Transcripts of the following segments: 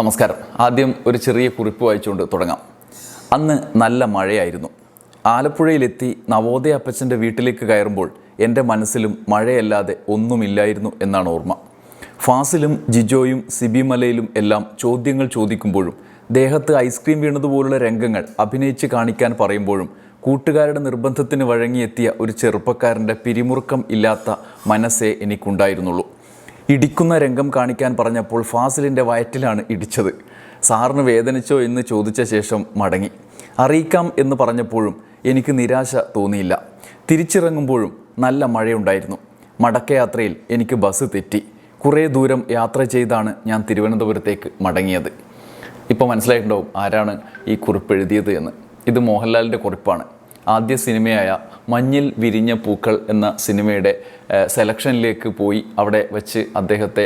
നമസ്കാരം. ആദ്യം ഒരു ചെറിയ കുറിപ്പ് വായിച്ചുകൊണ്ട് തുടങ്ങാം. അന്ന് നല്ല മഴയായിരുന്നു. ആലപ്പുഴയിലെത്തി നവോദയ അപ്പച്ചന്റെ വീട്ടിലേക്ക് കയറുമ്പോൾ എന്റെ മനസ്സിലും മഴയല്ലാതെ ഒന്നുമില്ലായിരുന്നു എന്നാണ് ഓർമ്മ. ഫാസിലും ജിജോയും സിബിമലയിലും എല്ലാം ചോദ്യങ്ങൾ ചോദിക്കുമ്പോഴും ദേഹത്ത് ഐസ്ക്രീം വീണതുപോലുള്ള രംഗങ്ങൾ അഭിനയിച്ച് കാണിക്കാൻ പറയുമ്പോഴും കൂട്ടുകാരുടെ നിർബന്ധത്തിന് വഴങ്ങിയെത്തിയ ഒരു ചെറുപ്പക്കാരന്റെ പിരിമുറുക്കം ഇല്ലാത്ത മനസ്സേ എനിക്കുണ്ടായിരുന്നുള്ളൂ. ഇടിക്കുന്ന രംഗം കാണിക്കാൻ പറഞ്ഞപ്പോൾ ഫാസിലിന്റെ വയറ്റിലാണ് ഇടിച്ചത്. സാറിന് വേദനിച്ചോ എന്ന് ചോദിച്ച ശേഷം മടങ്ങി. അറിയിക്കാം എന്ന് പറഞ്ഞപ്പോഴും എനിക്ക് നിരാശ തോന്നിയില്ല. തിരിച്ചിറങ്ങുമ്പോഴും നല്ല മഴയുണ്ടായിരുന്നു. മടക്കയാത്രയിൽ എനിക്ക് ബസ് തെറ്റി. കുറേ ദൂരം യാത്ര ചെയ്താണ് ഞാൻ തിരുവനന്തപുരത്തേക്ക് മടങ്ങിയത്. ഇപ്പോൾ മനസ്സിലായിട്ടുണ്ടാവും ആരാണ് ഈ കുറിപ്പ് എഴുതിയത് എന്ന്. ഇത് മോഹൻലാലിന്റെ കുറിപ്പാണ്. ആദ്യ സിനിമയായ മഞ്ഞിൽ വിരിഞ്ഞ പൂക്കൾ എന്ന സിനിമയുടെ സെലക്ഷനിലേക്ക് പോയി അവിടെ വെച്ച് അദ്ദേഹത്തെ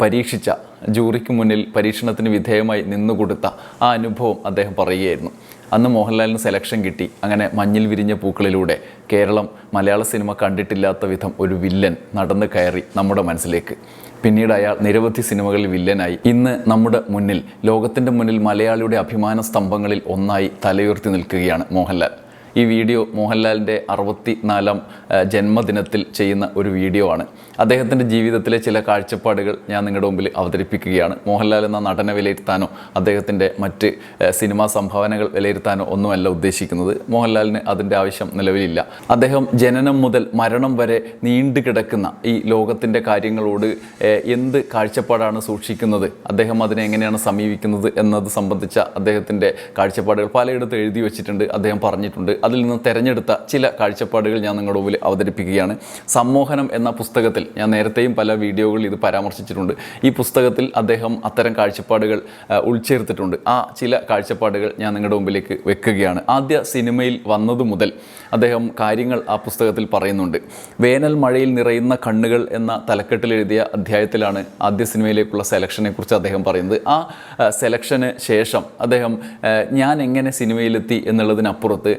പരീക്ഷിച്ച ജൂറിക്ക് മുന്നിൽ പരീക്ഷണത്തിന് വിധേയമായി നിന്നുകൊടുത്ത ആ അനുഭവം അദ്ദേഹം പറയുകയായിരുന്നു. അന്ന് മോഹൻലാലിന് സെലക്ഷൻ കിട്ടി. അങ്ങനെ മഞ്ഞിൽ വിരിഞ്ഞ പൂക്കളിലൂടെ കേരളം മലയാള സിനിമ കണ്ടിട്ടില്ലാത്ത വിധം ഒരു വില്ലൻ നടന്നു കയറി നമ്മുടെ മനസ്സിലേക്ക്. പിന്നീട് അയാൾ നിരവധി സിനിമകളിൽ വില്ലനായി. ഇന്ന് നമ്മുടെ മുന്നിൽ ലോകത്തിന്റെ മുന്നിൽ മലയാളിയുടെ അഭിമാന സ്തംഭങ്ങളിൽ ഒന്നായി തലയുയർത്തി നിൽക്കുകയാണ് മോഹൻലാൽ. ഈ വീഡിയോ മോഹൻലാലിന്റെ അറുപത്തി നാലാം ജന്മദിനത്തിൽ ചെയ്യുന്ന ഒരു വീഡിയോ ആണ്. അദ്ദേഹത്തിന്റെ ജീവിതത്തിലെ ചില കാഴ്ചപ്പാടുകൾ ഞാൻ നിങ്ങളുടെ മുമ്പിൽ അവതരിപ്പിക്കുകയാണ്. മോഹൻലാൽ എന്ന നടനെ വിലയിരുത്താനോ അദ്ദേഹത്തിന്റെ മറ്റ് സിനിമാ സംഭാവനകൾ വിലയിരുത്താനോ ഒന്നുമല്ല ഉദ്ദേശിക്കുന്നത്. മോഹൻലാലിന് അതിന്റെ ആവശ്യം നിലവിലില്ല. അദ്ദേഹം ജനനം മുതൽ മരണം വരെ നീണ്ടു കിടക്കുന്ന ഈ ലോകത്തിന്റെ കാര്യങ്ങളോട് എന്ത് കാഴ്ചപ്പാടാണ് സൂക്ഷിക്കുന്നത്? അദ്ദേഹം അതിനെ എങ്ങനെയാണ് സമീപിക്കുന്നത് എന്നത് സംബന്ധിച്ച അദ്ദേഹത്തിന്റെ കാഴ്ചപ്പാടുകൾ പലയിടത്ത് എഴുതി വെച്ചിട്ടുണ്ട്. അദ്ദേഹം പറഞ്ഞിട്ടുണ്ട് അതിൽ നിന്ന് തിരഞ്ഞെടുത്ത ചില കാഴ്ചപ്പാടുകൾ ഞാൻ നിങ്ങളുടെ മുമ്പിൽ അവതരിപ്പിക്കുകയാണ്. സമ്മോഹനം എന്ന പുസ്തകത്തിൽ ഞാൻ നേരത്തെയും പല വീഡിയോകളിൽ ഇത് പരാമർശിച്ചിട്ടുണ്ട്. ഈ പുസ്തകത്തിൽ അദ്ദേഹം അത്തരം കാഴ്ചപ്പാടുകൾ ഉൾച്ചേർത്തിട്ടുണ്ട്. ആ ചില കാഴ്ചപ്പാടുകൾ ഞാൻ നിങ്ങളുടെ മുമ്പിലേക്ക് വെക്കുകയാണ്. ആദ്യ സിനിമയിൽ വന്നതു മുതൽ അദ്ദേഹം കാര്യങ്ങൾ ആ പുസ്തകത്തിൽ പറയുന്നുണ്ട്. വേനൽ മഴയിൽ നിറയുന്ന കണ്ണുകൾ എന്ന തലക്കെട്ടിൽ എഴുതിയ അധ്യായത്തിലാണ് ആദ്യ സിനിമയിലേക്കുള്ള സെലക്ഷനെ കുറിച്ച് അദ്ദേഹം പറയുന്നത്. ആ സെലക്ഷന് ശേഷം അദ്ദേഹം ഞാൻ എങ്ങനെ സിനിമയിലെത്തി എന്നുള്ളതിനപ്പുറത്ത്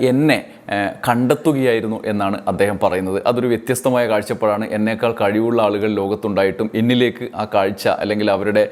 എന്നെ കണ്ടെത്തുകയായിരുന്നു എന്നാണ് അദ്ദേഹം പറയുന്നത്. അതൊരു വ്യത്യസ്തമായ കാഴ്ചപ്പാടാണ്. എന്നേക്കാൾ കഴിവുള്ള ആളുകൾ ലോകത്തുണ്ടായിട്ടും എന്നിലേക്ക് ആ കാഴ്ച അല്ലെങ്കിൽ അവരുടെ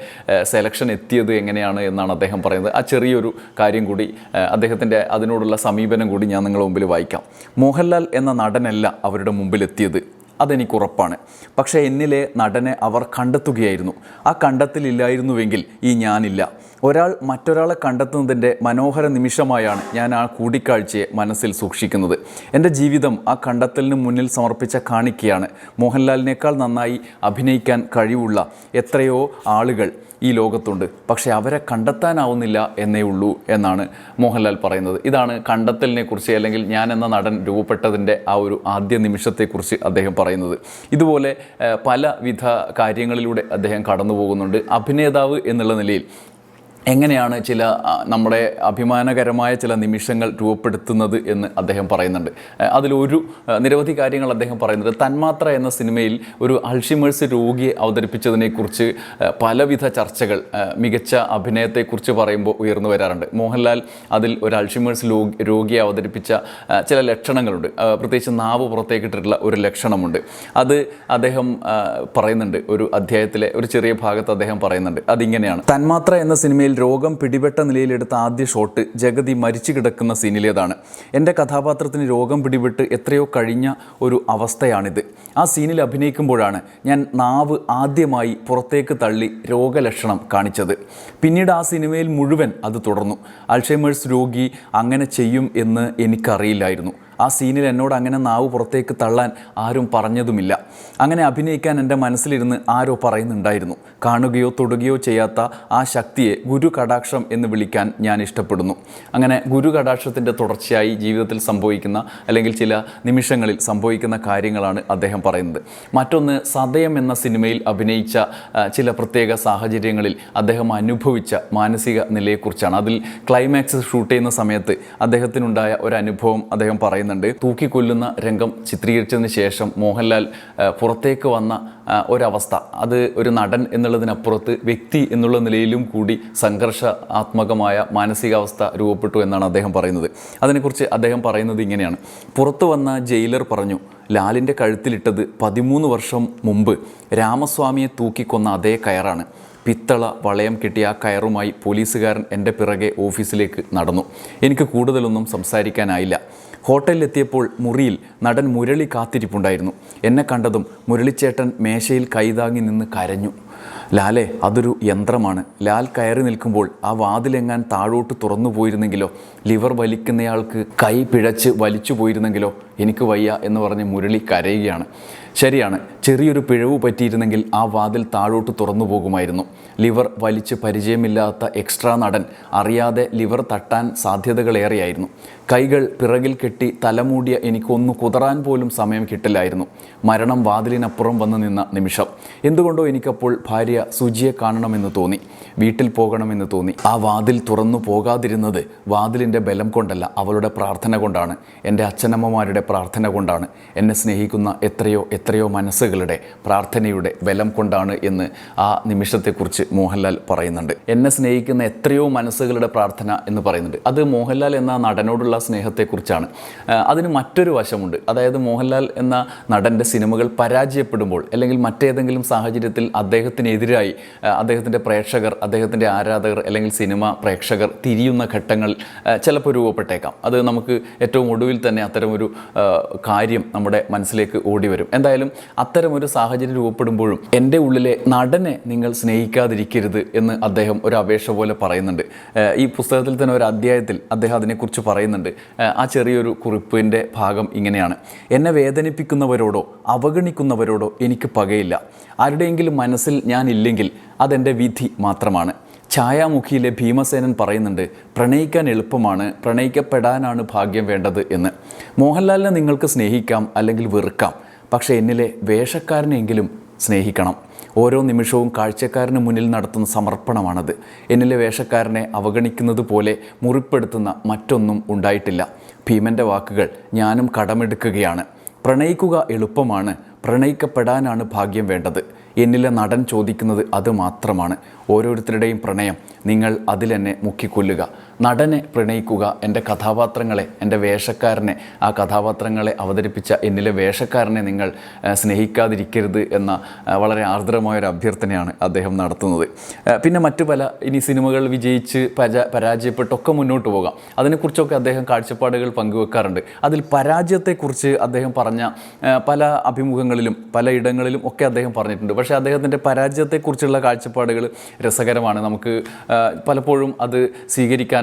സെലക്ഷൻ എത്തിയത് എങ്ങനെയാണ് എന്നാണ് അദ്ദേഹം പറയുന്നത്. ആ ചെറിയൊരു കാര്യം കൂടി അദ്ദേഹത്തിന്റെ അതിനോടുള്ള സമീപനം കൂടി ഞാൻ നിങ്ങളുടെ മുമ്പിൽ വായിക്കാം. മോഹൻലാൽ എന്ന നടനല്ല അവരുടെ മുമ്പിലെത്തിയത്. അതെനിക്ക് ഉറപ്പാണ്. പക്ഷേ എന്നിലെ നടനെ അവർ കണ്ടെത്തുകയായിരുന്നു. ആ കണ്ടെത്തലില്ലായിരുന്നുവെങ്കിൽ ഈ ഞാനില്ല. ഒരാൾ മറ്റൊരാളെ കണ്ടെത്തുന്നതിന്റെ മനോഹര നിമിഷമായാണ് ഞാൻ ആ കൂടിക്കാഴ്ചയെ മനസ്സിൽ സൂക്ഷിക്കുന്നത്. എന്റെ ജീവിതം ആ കണ്ടെത്തലിന് മുന്നിൽ സമർപ്പിച്ച കാണിക്കയാണ്. മോഹൻലാലിനേക്കാൾ നന്നായി അഭിനയിക്കാൻ കഴിവുള്ള എത്രയോ ആളുകൾ ഈ ലോകത്തുണ്ട്. പക്ഷേ അവരെ കണ്ടെത്താനാവുന്നില്ല എന്നേ ഉള്ളൂ എന്നാണ് മോഹൻലാൽ പറയുന്നത്. ഇതാണ് കണ്ടെത്തലിനെ കുറിച്ച് അല്ലെങ്കിൽ ഞാൻ എന്ന നടൻ രൂപപ്പെട്ടതിന്റെ ആ ഒരു ആദ്യ നിമിഷത്തെക്കുറിച്ച് അദ്ദേഹം പറയുന്നത്. ഇതുപോലെ പലവിധ കാര്യങ്ങളിലൂടെ അദ്ദേഹം കടന്നു പോകുന്നുണ്ട് അഭിനേതാവ് എന്നുള്ള നിലയിൽ എങ്ങനെയാണ് ചില നമ്മുടെ അഭിമാനകരമായ ചില നിമിഷങ്ങൾ രൂപപ്പെടുത്തുന്നത് എന്ന് അദ്ദേഹം പറയുന്നുണ്ട്. അതിലൊരു നിരവധി കാര്യങ്ങൾ അദ്ദേഹം പറയുന്നുണ്ട്. തന്മാത്ര എന്ന സിനിമയിൽ ഒരു അൾഷിമേഴ്സ് രോഗിയെ അവതരിപ്പിച്ചതിനെക്കുറിച്ച് പലവിധ ചർച്ചകൾ മികച്ച അഭിനയത്തെക്കുറിച്ച് പറയുമ്പോൾ ഉയർന്നു വരാറുണ്ട്. മോഹൻലാൽ അതിൽ ഒരു അൾഷിമേഴ്സ് രോഗിയെ അവതരിപ്പിച്ച ചില ലക്ഷണങ്ങളുണ്ട്. പ്രത്യേകിച്ച് നാവ് പുറത്തേക്കിട്ടിട്ടുള്ള ഒരു ലക്ഷണമുണ്ട്. അത് അദ്ദേഹം പറയുന്നുണ്ട്. ഒരു അധ്യായത്തിലെ ഒരു ചെറിയ ഭാഗത്ത് അദ്ദേഹം പറയുന്നുണ്ട്. അതിങ്ങനെയാണ്. തന്മാത്ര എന്ന സിനിമയിൽ രോഗം പിടിപെട്ട നിലയിലെടുത്ത ആദ്യ ഷോട്ട് ജഗതി മരിച്ചു കിടക്കുന്ന സീനിലേതാണ്. എന്റെ കഥാപാത്രത്തിന് രോഗം പിടിപെട്ട് എത്രയോ കഴിഞ്ഞ ഒരു അവസ്ഥയാണിത്. ആ സീനിൽ അഭിനയിക്കുമ്പോഴാണ് ഞാൻ നാവ് ആദ്യമായി പുറത്തേക്ക് തള്ളി രോഗലക്ഷണം കാണിച്ചത്. പിന്നീട് ആ സിനിമയിൽ മുഴുവൻ അത് തുടർന്നു. അൾഷൈമേഴ്സ് രോഗി അങ്ങനെ ചെയ്യും എന്ന് എനിക്കറിയില്ലായിരുന്നു. ആ സീനിൽ എന്നോട് അങ്ങനെ നാവ് പുറത്തേക്ക് തള്ളാൻ ആരും പറഞ്ഞതുമില്ല. അങ്ങനെ അഭിനയിക്കാൻ എന്റെ മനസ്സിലിരുന്ന് ആരോ പറയുന്നുണ്ടായിരുന്നു. കാണുകയോ തൊടുകയോ ചെയ്യാത്ത ആ ശക്തിയെ ഗുരു കടാക്ഷം എന്ന് വിളിക്കാൻ ഞാൻ ഇഷ്ടപ്പെടുന്നു. അങ്ങനെ ഗുരു കടാക്ഷത്തിന്റെ തുടർച്ചയായി ജീവിതത്തിൽ സംഭവിക്കുന്ന അല്ലെങ്കിൽ ചില നിമിഷങ്ങളിൽ സംഭവിക്കുന്ന കാര്യങ്ങളാണ് അദ്ദേഹം പറയുന്നത്. മറ്റൊന്ന് സതയം എന്ന സിനിമയിൽ അഭിനയിച്ച ചില പ്രത്യേക സാഹചര്യങ്ങളിൽ അദ്ദേഹം അനുഭവിച്ച മാനസിക നിലയെക്കുറിച്ചാണ്. അതിൽ ക്ലൈമാക്സ് ഷൂട്ട് ചെയ്യുന്ന സമയത്ത് അദ്ദേഹത്തിനുണ്ടായ ഒരു അനുഭവം അദ്ദേഹം പറയുന്നുണ്ട് തൂക്കിക്കൊല്ലുന്ന രംഗം ചിത്രീകരിച്ചതിന് ശേഷം മോഹൻലാൽ പുറത്തേക്ക് വന്ന ഒരവസ്ഥ. അത് ഒരു നടൻ എന്നുള്ളതിനപ്പുറത്ത് വ്യക്തി എന്നുള്ള നിലയിലും കൂടി സംഘർഷാത്മകമായ മാനസികാവസ്ഥ രൂപപ്പെട്ടു എന്നാണ് അദ്ദേഹം പറയുന്നത്. അതിനെക്കുറിച്ച് അദ്ദേഹം പറയുന്നത് ഇങ്ങനെയാണ്. പുറത്തു വന്ന ജയിലർ പറഞ്ഞു ലാലിന്റെ കഴുത്തിലിട്ടത് പതിമൂന്ന് വർഷം മുമ്പ് രാമസ്വാമിയെ തൂക്കിക്കൊന്ന അതേ കയറാണ്. പിത്തള വളയം കിട്ടിയ ആ കയറുമായി പോലീസുകാരൻ എന്റെ പിറകെ ഓഫീസിലേക്ക് നടന്നു. എനിക്ക് കൂടുതലൊന്നും സംസാരിക്കാനായില്ല. ഹോട്ടലിലെത്തിയപ്പോൾ മുറിയിൽ നടൻ മുരളി കാത്തിരിപ്പുണ്ടായിരുന്നു. എന്നെ കണ്ടതും മുരളിച്ചേട്ടൻ മേശയിൽ കൈതാങ്ങി നിന്ന് കരഞ്ഞു. ലാലെ അതൊരു യന്ത്രമാണ്. ലാൽ കയറി നിൽക്കുമ്പോൾ ആ വാതിലെങ്ങാൻ താഴോട്ട് തുറന്നു പോയിരുന്നെങ്കിലോ ലിവർ വലിക്കുന്നയാൾക്ക് കൈ പിഴച്ച് വലിച്ചു പോയിരുന്നെങ്കിലോ എനിക്ക് വയ്യ എന്ന് പറഞ്ഞ് മുരളി കരയുകയാണ്. ശരിയാണ്. ചെറിയൊരു പിഴവ് പറ്റിയിരുന്നെങ്കിൽ ആ വാതിൽ താഴോട്ട് തുറന്നു പോകുമായിരുന്നു. ലിവർ വലിച്ച് പരിചയമില്ലാത്ത എക്സ്ട്രാ നടൻ അറിയാതെ ലിവർ തട്ടാൻ സാധ്യതകളേറെയായിരുന്നു. കൈകൾ പിറകിൽ കെട്ടി തലമൂടിയ എനിക്കൊന്നു കുതറാൻ പോലും സമയം കിട്ടില്ലായിരുന്നു. മരണം വാതിലിനപ്പുറം വന്നു നിന്ന നിമിഷം. എന്തുകൊണ്ടോ എനിക്കപ്പോൾ ഭാര്യ സുജിയെ കാണണമെന്ന് തോന്നി. വീട്ടിൽ പോകണമെന്ന് തോന്നി. ആ വാതിൽ തുറന്നു പോകാതിരുന്നത് വാതിലിന്റെ ബലം കൊണ്ടല്ല അവളുടെ പ്രാർത്ഥന കൊണ്ടാണ്. എന്റെ അച്ഛനമ്മമാരുടെ പ്രാർത്ഥന കൊണ്ടാണ്. എന്നെ സ്നേഹിക്കുന്ന എത്രയോ എത്രയോ മനസ്സുകളുടെ പ്രാർത്ഥനയുടെ ബലം കൊണ്ടാണ് എന്ന് ആ നിമിഷത്തെക്കുറിച്ച് മോഹൻലാൽ പറയുന്നുണ്ട്. എന്നെ സ്നേഹിക്കുന്ന എത്രയോ മനസ്സുകളുടെ പ്രാർത്ഥന എന്ന് പറയുന്നുണ്ട്. അത് മോഹൻലാൽ എന്ന നടനോടുള്ള സ്നേഹത്തെക്കുറിച്ചാണ്. അതിന് മറ്റൊരു വശമുണ്ട്. അതായത് മോഹൻലാൽ എന്ന നടന്റെ സിനിമകൾ പരാജയപ്പെടുമ്പോൾ അല്ലെങ്കിൽ മറ്റേതെങ്കിലും സാഹചര്യത്തിൽ അദ്ദേഹത്തിനെതിരായി അദ്ദേഹത്തിന്റെ പ്രേക്ഷകർ അദ്ദേഹത്തിന്റെ ആരാധകർ അല്ലെങ്കിൽ സിനിമ പ്രേക്ഷകർ തിരിയുന്ന ഘട്ടങ്ങൾ ചിലപ്പോൾ രൂപപ്പെട്ടേക്കാം. അത് നമുക്ക് ഏറ്റവും ഒടുവിൽ തന്നെ അത്തരമൊരു കാര്യം നമ്മുടെ മനസ്സിലേക്ക് ഓടിവരും. എന്തായാലും അത്തരമൊരു സാഹചര്യം രൂപപ്പെടുമ്പോഴും എന്റെ ഉള്ളിലെ നടനെ നിങ്ങൾ സ്നേഹിക്കാതിരിക്കരുത് എന്ന് അദ്ദേഹം ഒരു അപേക്ഷ പോലെ പറയുന്നുണ്ട്. ഈ പുസ്തകത്തിൽ തന്നെ ഒരു അധ്യായത്തിൽ അദ്ദേഹം അതിനെക്കുറിച്ച് പറയുന്നുണ്ട്. ആ ചെറിയൊരു കുറിപ്പിന്റെ ഭാഗം ഇങ്ങനെയാണ്. എന്നെ വേദനിപ്പിക്കുന്നവരോടോ അവഗണിക്കുന്നവരോടോ എനിക്ക് പകയില്ല. ആരുടെയെങ്കിലും മനസ്സിൽ ഞാനില്ലെങ്കിൽ അതെന്റെ വിധി മാത്രമാണ്. ഛായാമുഖിയിലെ ഭീമസേനൻ പറയുന്നുണ്ട് പ്രണയിക്കാൻ എളുപ്പമാണ് പ്രണയിക്കപ്പെടാനാണ് ഭാഗ്യം വേണ്ടത് എന്ന്. മോഹൻലാലിനെ നിങ്ങൾക്ക് സ്നേഹിക്കാം അല്ലെങ്കിൽ വെറുക്കാം. പക്ഷേ എന്നിലെ വേഷക്കാരനെങ്കിലും സ്നേഹിക്കണം. ഓരോ നിമിഷവും കാഴ്ചക്കാരന് മുന്നിൽ നടത്തുന്ന സമർപ്പണമാണത്. എന്നിലെ വേഷക്കാരനെ അവഗണിക്കുന്നത് പോലെ മുറിപ്പെടുത്തുന്ന മറ്റൊന്നും ഉണ്ടായിട്ടില്ല. ഭീമന്റെ വാക്കുകൾ ഞാനും കടമെടുക്കുകയാണ്. പ്രണയിക്കുക എളുപ്പമാണ്. പ്രണയിക്കപ്പെടാനാണ് ഭാഗ്യം വേണ്ടത്. എന്നിലെ നടൻ ചോദിക്കുന്നത് അത് മാത്രമാണ്. ഓരോരുത്തരുടെയും പ്രണയം നിങ്ങൾ അതിലെന്നെ മുക്കിക്കൊല്ലുക. നടനെ പ്രണയിക്കുക എന്റെ കഥാപാത്രങ്ങളെ എന്റെ വേഷക്കാരനെ ആ കഥാപാത്രങ്ങളെ അവതരിപ്പിച്ച എന്നിലെ വേഷക്കാരനെ നിങ്ങൾ സ്നേഹിക്കാതിരിക്കരുത് എന്ന വളരെ ആർദ്രമായൊരു അഭ്യർത്ഥനയാണ് അദ്ദേഹം നടത്തുന്നത്. പിന്നെ മറ്റു പല ഇനി സിനിമകൾ വിജയിച്ച് പരാ പരാജയപ്പെട്ടൊക്കെ മുന്നോട്ട് പോകാം. അതിനെക്കുറിച്ചൊക്കെ അദ്ദേഹം കാഴ്ചപ്പാടുകൾ പങ്കുവെക്കാറുണ്ട്. അതിൽ പരാജയത്തെക്കുറിച്ച് അദ്ദേഹം പറഞ്ഞ പല അഭിമുഖങ്ങളിലും പല ഇടങ്ങളിലും ഒക്കെ അദ്ദേഹം പറഞ്ഞിട്ടുണ്ട്. പക്ഷേ അദ്ദേഹത്തിന്റെ പരാജയത്തെക്കുറിച്ചുള്ള കാഴ്ചപ്പാടുകൾ രസകരമാണ്. നമുക്ക് പലപ്പോഴും അത്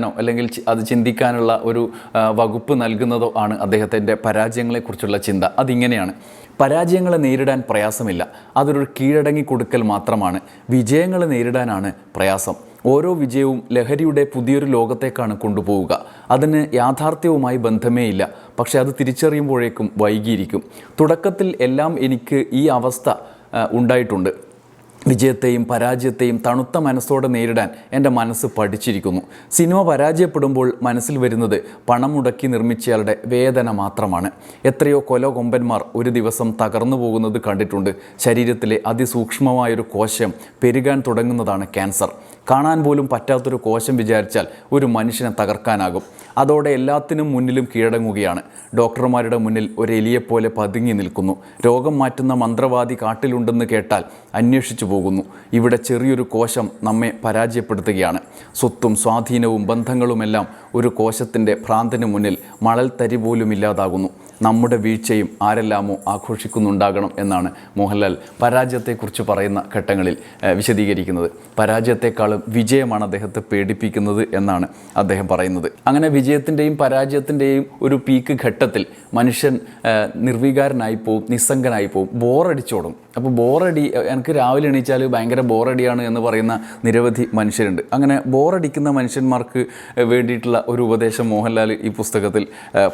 സ്വീകരിക്കാനോ അല്ലെങ്കിൽ അത് ചിന്തിക്കാനുള്ള ഒരു വകുപ്പ് നൽകുന്നതോ ആണ് അദ്ദേഹത്തിന്റെ പരാജയങ്ങളെക്കുറിച്ചുള്ള ചിന്ത. അതിങ്ങനെയാണ്. പരാജയങ്ങളെ നേരിടാൻ പ്രയാസമില്ല. അതൊരു കീഴടങ്ങി കൊടുക്കൽ മാത്രമാണ്. വിജയങ്ങളെ നേരിടാനാണ് പ്രയാസം. ഓരോ വിജയവും ലഹരിയുടെ പുതിയൊരു ലോകത്തേക്കാണ് കൊണ്ടുപോവുക. അതിന് യാഥാർത്ഥ്യവുമായി ബന്ധമേ ഇല്ല. പക്ഷേ അത് തിരിച്ചറിയുമ്പോഴേക്കും വൈകിയിരിക്കും. തുടക്കത്തിൽ എല്ലാം എനിക്ക് ഈ അവസ്ഥ ഉണ്ടായിട്ടുണ്ട്. വിജയത്തെയും പരാജയത്തെയും തണുത്ത മനസ്സോടെ നേരിടാൻ എന്റെ മനസ്സ് പഠിച്ചിരിക്കുന്നു. സിനിമ പരാജയപ്പെടുമ്പോൾ മനസ്സിൽ വരുന്നത് പണം മുടക്കി നിർമ്മിച്ചയാളുടെ വേദന മാത്രമാണ്. എത്രയോ കൊലകൊമ്പന്മാർ ഒരു ദിവസം തകർന്നു പോകുന്നത് കണ്ടിട്ടുണ്ട്. ശരീരത്തിലെ അതിസൂക്ഷ്മമായൊരു കോശം പെരുകാൻ തുടങ്ങുന്നതാണ് ക്യാൻസർ. കാണാൻ പോലും പറ്റാത്തൊരു കോശം വിചാരിച്ചാൽ ഒരു മനുഷ്യനെ തകർക്കാനാകും. അതോടെ എല്ലാത്തിനും മുന്നിലും കീഴടങ്ങുകയാണ്. ഡോക്ടർമാരുടെ മുന്നിൽ ഒരു എലിയെപ്പോലെ പതുങ്ങി നിൽക്കുന്നു. രോഗം മാറ്റുന്ന മന്ത്രവാദി കാട്ടിലുണ്ടെന്ന് കേട്ടാൽ അന്വേഷിച്ചു പോകുന്നു. ഇവിടെ ചെറിയൊരു കോശം നമ്മെ പരാജയപ്പെടുത്തുകയാണ്. സ്വത്തും സ്വാധീനവും ബന്ധങ്ങളുമെല്ലാം ഒരു കോശത്തിന്റെ ഭ്രാന്തിന് മുന്നിൽ മണൽ തരി പോലും ഇല്ലാതാകുന്നു നമ്മുടെ വീഴ്ചയും ആരെല്ലാമോ ആഘോഷിക്കുന്നുണ്ടാകണം എന്നാണ് മോഹൻലാൽ പരാജയത്തെക്കുറിച്ച് പറയുന്ന ഘട്ടങ്ങളിൽ വിശദീകരിക്കുന്നത്. പരാജയത്തെക്കാളും വിജയമാണ് അദ്ദേഹത്തെ പേടിപ്പിക്കുന്നത് എന്നാണ് അദ്ദേഹം പറയുന്നത്. അങ്ങനെ വിജയത്തിന്റെയും പരാജയത്തിന്റെയും ഒരു പീക്ക് ഘട്ടത്തിൽ മനുഷ്യൻ നിർവികാരനായി പോവും നിസ്സംഗനായി പോവും ബോറടിച്ചോടും. അപ്പോൾ ബോറടി എനിക്ക് രാവിലെ എണീച്ചാൽ ഭയങ്കര ബോറടിയാണ് എന്ന് പറയുന്ന നിരവധി മനുഷ്യരുണ്ട്. അങ്ങനെ ബോറടിക്കുന്ന മനുഷ്യന്മാർക്ക് വേണ്ടിയിട്ടുള്ള ഒരു ഉപദേശം മോഹൻലാൽ ഈ പുസ്തകത്തിൽ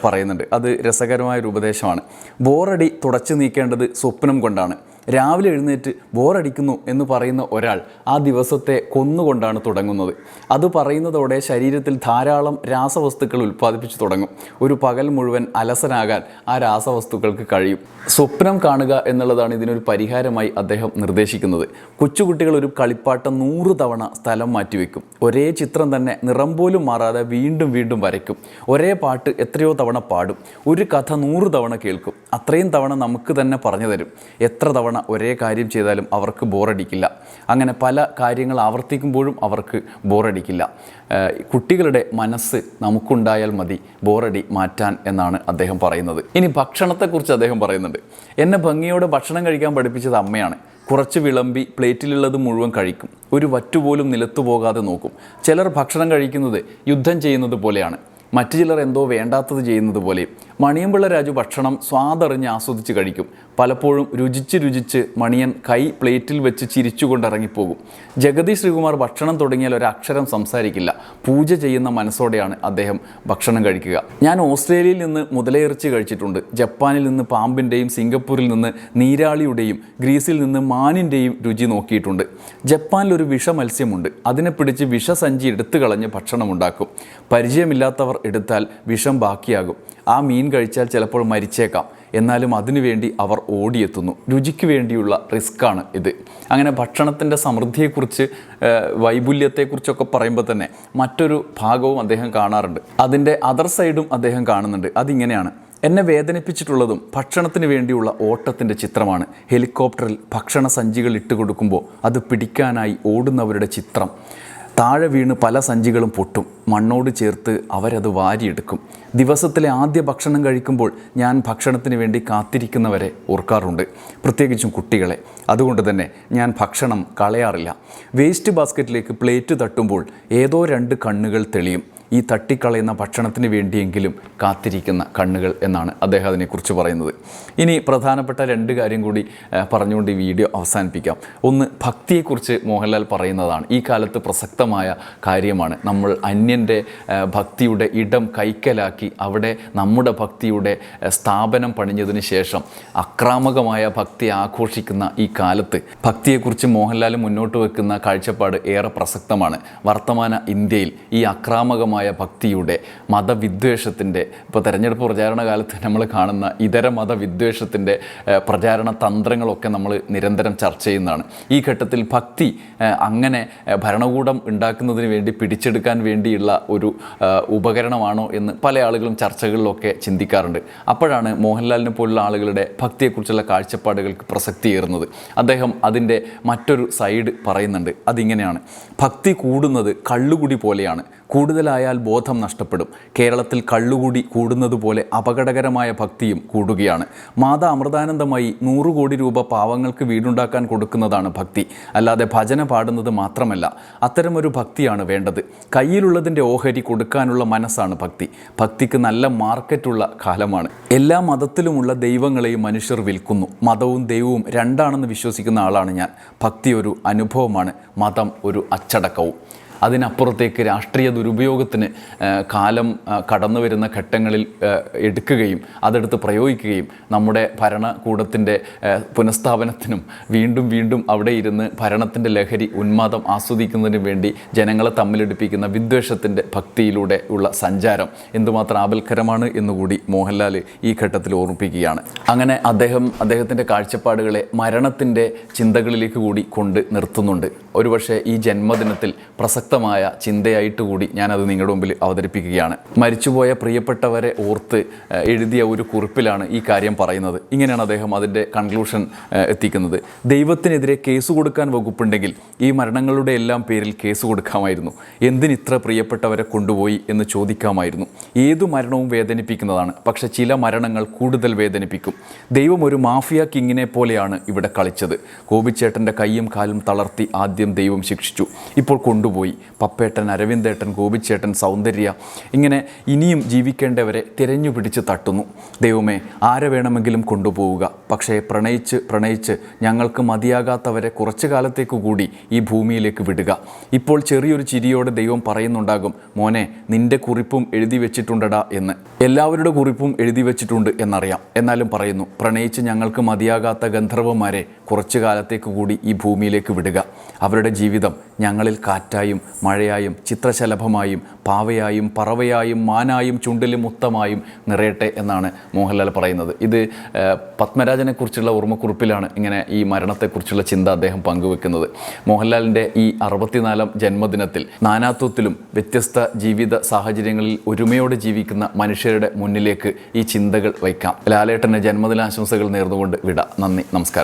പറയുന്നുണ്ട്. അത് രസകരമായ ഒരു ഉപദേശമാണ്. ബോറടി തുടച്ചു നീക്കേണ്ടത് സ്വപ്നം കൊണ്ടാണ്. രാവിലെ എഴുന്നേറ്റ് ബോറടിക്കുന്നു എന്ന് പറയുന്ന ഒരാൾ ആ ദിവസത്തെ കൊന്നുകൊണ്ടാണ് തുടങ്ങുന്നത്. അത് പറയുന്നതോടെ ശരീരത്തിൽ ധാരാളം രാസവസ്തുക്കൾ ഉൽപ്പാദിപ്പിച്ചു തുടങ്ങും. ഒരു പകൽ മുഴുവൻ അലസനാകാൻ ആ രാസവസ്തുക്കൾക്ക് കഴിയും. സ്വപ്നം കാണുക എന്നുള്ളതാണ് ഇതിനൊരു പരിഹാരമായി അദ്ദേഹം നിർദ്ദേശിക്കുന്നത്. കൊച്ചുകുട്ടികൾ ഒരു കളിപ്പാട്ടം നൂറ് തവണ സ്ഥലം മാറ്റിവെക്കും. ഒരേ ചിത്രം തന്നെ നിറം പോലും മാറാതെ വീണ്ടും വീണ്ടും വരയ്ക്കും. ഒരേ പാട്ട് എത്രയോ തവണ പാടും. ഒരു കഥ നൂറ് തവണ കേൾക്കും. അത്രയും തവണ നമുക്ക് തന്നെ പറഞ്ഞു തരും. എത്ര തവണ തവണ ഒരേ കാര്യം ചെയ്താലും അവർക്ക് ബോറടിക്കില്ല. അങ്ങനെ പല കാര്യങ്ങൾ ആവർത്തിക്കുമ്പോഴും അവർക്ക് ബോറടിക്കില്ല. കുട്ടികളുടെ മനസ്സ് നമുക്കുണ്ടായാൽ മതി ബോറടി മാറ്റാൻ എന്നാണ് അദ്ദേഹം പറയുന്നത്. ഇനി ഭക്ഷണത്തെക്കുറിച്ച് അദ്ദേഹം പറയുന്നുണ്ട്. എന്നെ ഭംഗിയോടെ ഭക്ഷണം കഴിക്കാൻ പഠിപ്പിച്ചത് അമ്മയാണ്. കുറച്ച് വിളമ്പി പ്ലേറ്റിലുള്ളത് മുഴുവൻ കഴിക്കും. ഒരു വറ്റുപോലും നിലത്തു പോകാതെ നോക്കും. ചിലർ ഭക്ഷണം കഴിക്കുന്നത് യുദ്ധം ചെയ്യുന്നത് പോലെയാണ്. മറ്റു ചിലർ എന്തോ വേണ്ടാത്തത് ചെയ്യുന്നത് പോലെയും മണിയമ്പിള്ള രാജു ഭക്ഷണം സ്വാദറിഞ്ഞ് ആസ്വദിച്ച് കഴിക്കും. പലപ്പോഴും രുചിച്ച് രുചിച്ച് മണിയൻ കൈ പ്ലേറ്റിൽ വെച്ച് ചിരിച്ചുകൊണ്ട് ഇറങ്ങിപ്പോകും ജഗതി ശ്രീകുമാർ ഭക്ഷണം തുടങ്ങിയാൽ ഒരക്ഷരം സംസാരിക്കില്ല. പൂജ ചെയ്യുന്ന മനസ്സോടെയാണ് അദ്ദേഹം ഭക്ഷണം കഴിക്കുക. ഞാൻ ഓസ്ട്രേലിയയിൽ നിന്ന് മുതലയിറച്ചി കഴിച്ചിട്ടുണ്ട്. ജപ്പാനിൽ നിന്ന് പാമ്പിന്റെയും സിംഗപ്പൂരിൽ നിന്ന് നീരാളിയുടെയും ഗ്രീസിൽ നിന്ന് മാനിന്റെയും രുചി നോക്കിയിട്ടുണ്ട്. ജപ്പാനിൽ ഒരു വിഷ മത്സ്യമുണ്ട് അതിനെ പിടിച്ച് വിഷസഞ്ചി എടുത്തു കളഞ്ഞ് ഭക്ഷണം ഉണ്ടാക്കും. പരിചയമില്ലാത്തവർ എടുത്താൽ വിഷം ബാക്കിയാകും. ആ മീൻ കഴിച്ചാൽ ചിലപ്പോൾ മരിച്ചേക്കാം. എന്നാലും അതിനുവേണ്ടി അവർ ഓടിയെത്തുന്നു. രുചിക്ക് വേണ്ടിയുള്ള റിസ്ക്കാണ് ഇത്. അങ്ങനെ ഭക്ഷണത്തിന്റെ സമൃദ്ധിയെക്കുറിച്ച് വൈപുല്യത്തെക്കുറിച്ചൊക്കെ പറയുമ്പോൾ തന്നെ മറ്റൊരു ഭാഗവും അദ്ദേഹം കാണാറുണ്ട്. അതിന്റെ അതർ സൈഡും അദ്ദേഹം കാണുന്നുണ്ട്. അതിങ്ങനെയാണ്. എന്നെ വേദനിപ്പിച്ചിട്ടുള്ളതും ഭക്ഷണത്തിന് വേണ്ടിയുള്ള ഓട്ടത്തിന്റെ ചിത്രമാണ്. ഹെലികോപ്റ്ററിൽ ഭക്ഷണ സഞ്ചികൾ ഇട്ട് കൊടുക്കുമ്പോൾ അത് പിടിക്കാനായി ഓടുന്നവരുടെ ചിത്രം. താഴെ വീണ് പല സഞ്ചികളും പൊട്ടും. മണ്ണോട് ചേർത്ത് അവരത് വാരിയെടുക്കും. ദിവസത്തിലെ ആദ്യ ഭക്ഷണം കഴിക്കുമ്പോൾ ഞാൻ ഭക്ഷണത്തിന് വേണ്ടി കാത്തിരിക്കുന്നവരെ ഓർക്കാറുണ്ട്. പ്രത്യേകിച്ചും കുട്ടികളെ. അതുകൊണ്ട് തന്നെ ഞാൻ ഭക്ഷണം കളയാറില്ല. വേസ്റ്റ് ബാസ്ക്കറ്റിലേക്ക് പ്ലേറ്റ് തട്ടുമ്പോൾ ഏതോ രണ്ട് കണ്ണുകൾ തെളിയും. ഈ തട്ടിക്കളയുന്ന ഭക്ഷണത്തിന് വേണ്ടിയെങ്കിലും കാത്തിരിക്കുന്ന കണ്ണുകൾ എന്നാണ് അദ്ദേഹം അതിനെക്കുറിച്ച് പറയുന്നത്. ഇനി പ്രധാനപ്പെട്ട രണ്ട് കാര്യം കൂടി പറഞ്ഞുകൊണ്ട് ഈ വീഡിയോ അവസാനിപ്പിക്കാം. ഒന്ന് ഭക്തിയെക്കുറിച്ച് മോഹൻലാൽ പറയുന്നതാണ്. ഈ കാലത്ത് പ്രസക്തമായ കാര്യമാണ്. നമ്മൾ അന്യന്റെ ആ, ഭക്തിയുടെ ഇടം കൈക്കലാക്കി അവിടെ നമ്മുടെ ഭക്തിയുടെ സ്ഥാപനം പണിഞ്ഞതിന് ശേഷം അക്രാമകമായ ഭക്തി ആഘോഷിക്കുന്ന ഈ കാലത്ത് ഭക്തിയെക്കുറിച്ച് മോഹൻലാൽ മുന്നോട്ട് വെക്കുന്ന കാഴ്ചപ്പാട് ഏറെ പ്രസക്തമാണ്. വർത്തമാന ഇന്ത്യയിൽ ഈ അക്രാമകമായ ഭക്തിയുടെ മതവിദ്വേഷത്തിന്റെ ഇപ്പോൾ തെരഞ്ഞെടുപ്പ് പ്രചാരണ കാലത്ത് നമ്മൾ കാണുന്ന ഇതര മതവിദ്വേഷത്തിന്റെ പ്രചാരണ തന്ത്രങ്ങളൊക്കെ നമ്മൾ നിരന്തരം ചർച്ച ചെയ്യുന്നതാണ്. ഈ ഘട്ടത്തിൽ ഭക്തി അങ്ങനെ ഭരണകൂടം ഉണ്ടാക്കുന്നതിന് വേണ്ടി പിടിച്ചെടുക്കാൻ വേണ്ടിയുള്ള ഒരു ഏഹ്, ഉപകരണമാണോ എന്ന് പല ആളുകളും ചർച്ചകളിലൊക്കെ ചിന്തിക്കാറുണ്ട്. അപ്പോഴാണ് മോഹൻലാലിനെ പോലുള്ള ആളുകളുടെ ഭക്തിയെക്കുറിച്ചുള്ള കാഴ്ചപ്പാടുകൾക്ക് പ്രസക്തിയേറുന്നത് അദ്ദേഹം അതിന്റെ മറ്റൊരു സൈഡ് പറയുന്നുണ്ട്. അതിങ്ങനെയാണ്. ഭക്തി കൂടുന്നത് കള്ളുകുടി പോലെയാണ്. കൂടുതലായാൽ ബോധം നഷ്ടപ്പെടും. കേരളത്തിൽ കള്ളുകൂടി കൂടുന്നതുപോലെ അപകടകരമായ ഭക്തിയും കൂടുകയാണ്. മാതാ അമൃതാനന്ദമായി നൂറ് കോടി രൂപ പാവങ്ങൾക്ക് വീടുണ്ടാക്കാൻ കൊടുക്കുന്നതാണ് ഭക്തി. അല്ലാതെ ഭജന പാടുന്നത് മാത്രമല്ല അത്തരമൊരു ഭക്തിയാണ് വേണ്ടത്. കയ്യിലുള്ളതിന്റെ ഓഹരി കൊടുക്കാനുള്ള മനസ്സാണ് ഭക്തി. ഭക്തിക്ക് നല്ല മാർക്കറ്റുള്ള കാലമാണ്. എല്ലാ മതത്തിലുമുള്ള ദൈവങ്ങളെയും മനുഷ്യർ വിൽക്കുന്നു. മതവും ദൈവവും രണ്ടാണെന്ന് വിശ്വസിക്കുന്ന ആളാണ് ഞാൻ. ഭക്തി ഒരു അനുഭവമാണ് മതം ഒരു അച്ചടക്കവും. അതിനപ്പുറത്തേക്ക് രാഷ്ട്രീയ ദുരുപയോഗത്തിന് കാലം കടന്നു വരുന്ന ഘട്ടങ്ങളിൽ എടുക്കുകയും അതെടുത്ത് പ്രയോഗിക്കുകയും നമ്മുടെ ഭരണകൂടത്തിന്റെ പുനഃസ്ഥാപനത്തിനും വീണ്ടും വീണ്ടും അവിടെ ഇരുന്ന് ഭരണത്തിന്റെ ലഹരി ഉന്മാദം ആസ്വദിക്കുന്നതിന് വേണ്ടി ജനങ്ങളെ തമ്മിലെടുപ്പിക്കുന്ന വിദ്വേഷത്തിന്റെ ഭക്തിയിലൂടെ ഉള്ള സഞ്ചാരം എന്തുമാത്രം ആപൽക്കരമാണ് എന്നുകൂടി മോഹൻലാൽ ഈ ഘട്ടത്തിൽ ഓർമ്മിപ്പിക്കുകയാണ്. അങ്ങനെ അദ്ദേഹം അദ്ദേഹത്തിന്റെ കാഴ്ചപ്പാടുകളെ മരണത്തിന്റെ ചിന്തകളിലേക്ക് കൂടി കൊണ്ട് നിർത്തുന്നുണ്ട്. ഒരുപക്ഷെ ഈ ജന്മദിനത്തിൽ പ്രസക്തമായ ചിന്തയായിട്ട് കൂടി ഞാനത് നിങ്ങളുടെ മുമ്പിൽ അവതരിപ്പിക്കുകയാണ്. മരിച്ചുപോയ പ്രിയപ്പെട്ടവരെ ഓർത്ത് എഴുതിയ ഒരു കുറിപ്പിലാണ് ഈ കാര്യം പറയുന്നത്. ഇങ്ങനെയാണ് അദ്ദേഹം അതിന്റെ കൺക്ലൂഷൻ എത്തിക്കുന്നത്. ദൈവത്തിനെതിരെ കേസ് കൊടുക്കാൻ വകുപ്പുണ്ടെങ്കിൽ ഈ മരണങ്ങളുടെ എല്ലാം പേരിൽ കേസ് കൊടുക്കാമായിരുന്നു. എന്തിനിത്ര പ്രിയപ്പെട്ടവരെ കൊണ്ടുപോയി എന്ന് ചോദിക്കാമായിരുന്നു. ഏതു മരണവും വേദനിപ്പിക്കുന്നതാണ്. പക്ഷേ ചില മരണങ്ങൾ കൂടുതൽ വേദനിപ്പിക്കും. ദൈവം ഒരു മാഫിയ കിങ്ങിനെ പോലെയാണ് ഇവിടെ കളിച്ചത്. ഗോപിച്ചേട്ടന്റെ കൈയും കാലും തളർത്തി ആദ്യം ദൈവം ശിക്ഷിച്ചു. ഇപ്പോൾ കൊണ്ടുപോയി. പപ്പേട്ടൻ അരവിന്ദേട്ടൻ ഗോപിച്ചേട്ടൻ സൗന്ദര്യ ഇങ്ങനെ ഇനിയും ജീവിക്കേണ്ടവരെ തിരഞ്ഞു പിടിച്ച് തട്ടുന്നു. ദൈവമേ ആരെ വേണമെങ്കിലും കൊണ്ടുപോവുക. പക്ഷേ പ്രണയിച്ച് പ്രണയിച്ച് ഞങ്ങൾക്ക് മതിയാകാത്തവരെ കുറച്ചു കാലത്തേക്ക് കൂടി ഈ ഭൂമിയിലേക്ക് വിടുക. ഇപ്പോൾ ചെറിയൊരു ചിരിയോടെ ദൈവം പറയുന്നുണ്ടാകും മോനെ നിന്റെ കുറിപ്പും എഴുതി വെച്ചിട്ടുണ്ടടാ എന്ന്. എല്ലാവരുടെ കുറിപ്പും എഴുതി വെച്ചിട്ടുണ്ട് എന്നറിയാം. എന്നാലും പറയുന്നു പ്രണയിച്ച് ഞങ്ങൾക്ക് മതിയാകാത്ത ഗന്ധർവന്മാരെ കുറച്ചു കാലത്തേക്ക് കൂടി ഈ ഭൂമിയിലേക്ക് വിടുക. അവരുടെ ജീവിതം ഞങ്ങളിൽ കാറ്റായും മഴയായും ചിത്രശലഭമായും പാവയായും പറവയായും മാനായും ചുണ്ടിലും മുത്തമായും നിറയട്ടെ എന്നാണ് മോഹൻലാൽ പറയുന്നത്. ഇത് പത്മരാജനെക്കുറിച്ചുള്ള ഓർമ്മക്കുറിപ്പിലാണ് ഇങ്ങനെ ഈ മരണത്തെക്കുറിച്ചുള്ള ചിന്ത അദ്ദേഹം പങ്കുവെക്കുന്നത്. മോഹൻലാലിന്റെ ഈ അറുപത്തിനാലാം ജന്മദിനത്തിൽ നാനാത്വത്തിലും വ്യത്യസ്ത ജീവിത സാഹചര്യങ്ങളിൽ ഒരുമയോടെ ജീവിക്കുന്ന മനുഷ്യരുടെ മുന്നിലേക്ക് ഈ ചിന്തകൾ വയ്ക്കാം. ലാലേട്ടന് ജന്മദിനാശംസകൾ നേർന്നുകൊണ്ട് വിട. നന്ദി നമസ്കാരം.